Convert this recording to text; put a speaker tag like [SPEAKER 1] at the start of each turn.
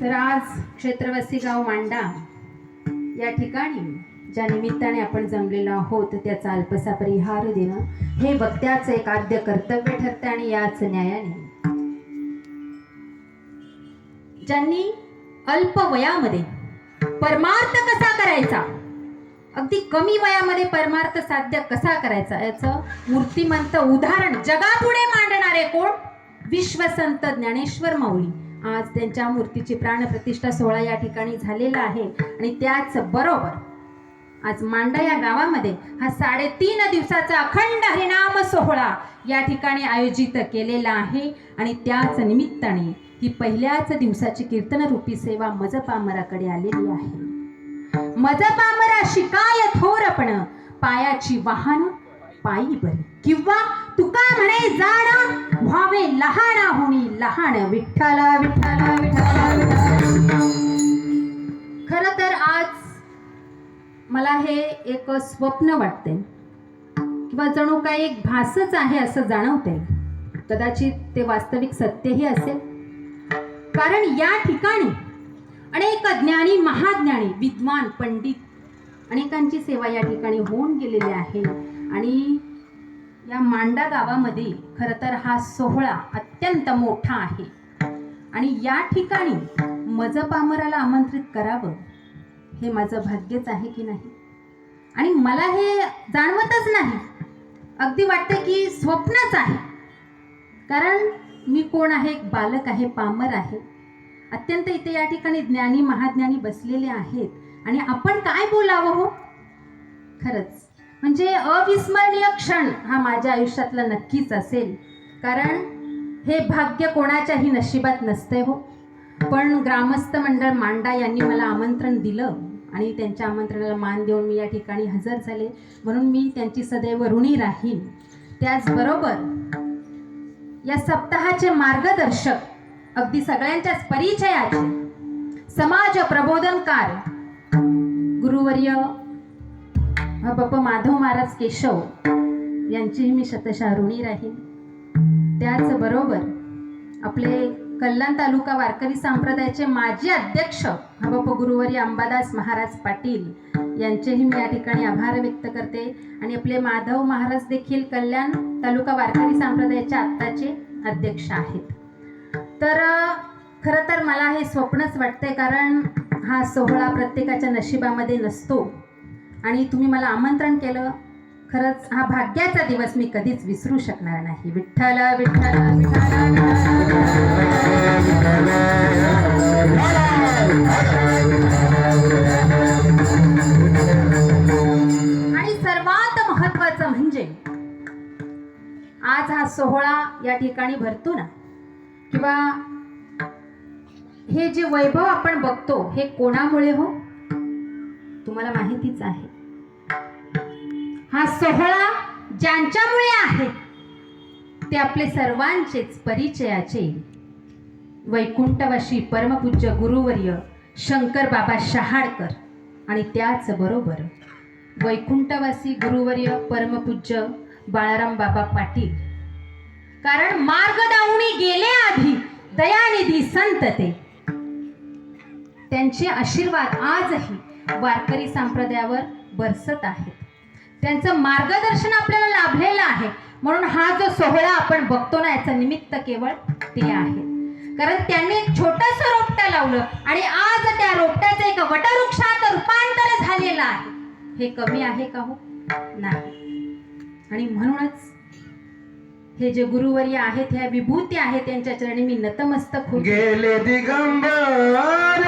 [SPEAKER 1] तर आज क्षेत्रवासी गाव मांडा या ठिकाणी ज्या निमित्ताने आपण जमलेलो आहोत त्याचा अल्पसा परिहार देणं हे वक्त्याचं एक आद्य कर्तव्य ठरतं आणि याच न्यायाने. ज्यांनी अल्प वयामध्ये परमार्थ कसा करायचा अगदी कमी वयामध्ये परमार्थ साध्य कसा करायचा याचं मूर्तिमंत उदाहरण जगापुढे मांडणारे कोण? विश्वसंत ज्ञानेश्वर माऊली. आज त्यांच्या मूर्तीची प्राणप्रतिष्ठा सोहळा या ठिकाणी झालेला आहे. आणि त्याच बरोबर आज मांडा या गावामध्ये हा साडेतीन दिवसाचा अखंड हरिनाम सोहळा या ठिकाणी आयोजित केलेला आहे. आणि त्याच निमित्ताने ही पहिल्याच दिवसाची कीर्तनरूपी सेवा मजपामराकडे आलेली आहे. मजपामरा शिकाय थोरपण पायाची वाहन पायी बरी किंवा तुका म्हणे जाण व्हावे लहान होणी लहान विठ्ठला विठ्ठला विठ्ठला विठ्ठला. खर तर आज मला हे एक स्वप्न वाटते किंवा जणू काही एक भासच आहे असं जाणवते कदाचित ते वास्तविक सत्यही असेल. कारण या ठिकाणी अनेक ज्ञानी महाज्ञानी विद्वान पंडित अनेकांची सेवा या ठिकाणी होऊन गेलेली आहे. आणि या मांडा गावामध्ये खरं तर हा सोहळा अत्यंत मोठा आहे. आणि या ठिकाणी मजपामराला आमंत्रित करावं हे माझं भाग्यच आहे की नाही? आणि मला हे जाणवतच नाही. अगदी वाटतं की स्वप्नच आहे. कारण मी कोण आहे? एक बालक आहे पामर आहे. अत्यंत इथे या ठिकाणी ज्ञानी महाज्ञानी बसलेले आहेत. आणि आपण काय बोलावं हो? खरंच म्हणजे अविस्मरणीय क्षण हा माझ्या आयुष्यातला नक्कीच असेल. कारण हे भाग्य कोणाच्याही नशिबात नसते हो. पण ग्रामस्थ मंडळ मांडा यांनी मला आमंत्रण दिलं आणि त्यांच्या आमंत्रणाला मान देऊन मी या ठिकाणी हजर झाले. म्हणून मी त्यांची सदैव ऋणी राहीन. त्याचबरोबर या सप्ताहाचे मार्गदर्शक अगदी सगळ्यांच्याच परिचयाचे समाज प्रबोधनकार गुरुवर्य हा बाप माधव महाराज केशव यांचीही मी शतशः ऋणी राहीन. त्याचबरोबर आपले कल्याण तालुका वारकरी संप्रदायाचे माजी अध्यक्ष हबाप गुरुवरी अंबादास महाराज पाटील यांचेही मी या ठिकाणी आभार व्यक्त करते. आणि आपले माधव महाराज देखील कल्याण तालुका वारकरी संप्रदायाचे आत्ताचे अध्यक्ष आहेत. तर खरं तर मला हे स्वप्नच वाटते कारण हा सोहळा प्रत्येकाच्या नशिबामध्ये नसतो. आणि तुम्ही मला आमंत्रण केलं. खरंच हा भाग्याचा दिवस मी कधीच विसरू शकणार नाही. विठ्ठल विठ्ठल आणि सर्वात महत्वाचं म्हणजे आज हा सोहळा या ठिकाणी भरतो ना किंवा हे जे वैभव आपण बघतो हे कोणामुळे हो? तुम्हाला माहितीच आहे. हा सोहळा ज्यांच्यामुळे आहे ते आपले सर्वांचेच परिचयाचे. वैकुंठवाशी परमपूज्य गुरुवर्य शंकर बाबा शहाडकर आणि त्याचबरोबर वैकुंठवासी गुरुवर्य परमपूज्य बाळाराम बाबा पाटील. कारण मार्ग दावणी गेले आधी दयानिधी संत ते. त्यांचे आशीर्वाद आजही वारकरी संप्रदायावर बरसत आहेत. त्यांचं मार्गदर्शन आपल्याला लाभलेलं आहे. म्हणून हा जो सोहळा आपण बघतो ना याचं निमित्त केवळ ते आहे. कारण त्यांनी एक छोटस रोपटं लावलं आणि आज त्या रोपट्याचं एक वटवृक्षात रूपांतर झालेलं आहे. हे कमी आहे का हो? नाही. आणि म्हणूनच हे जे गुरुवर्य आहेत ह्या विभूती आहेत त्यांच्या चरणी मी नतमस्तक
[SPEAKER 2] गेले दिगंबर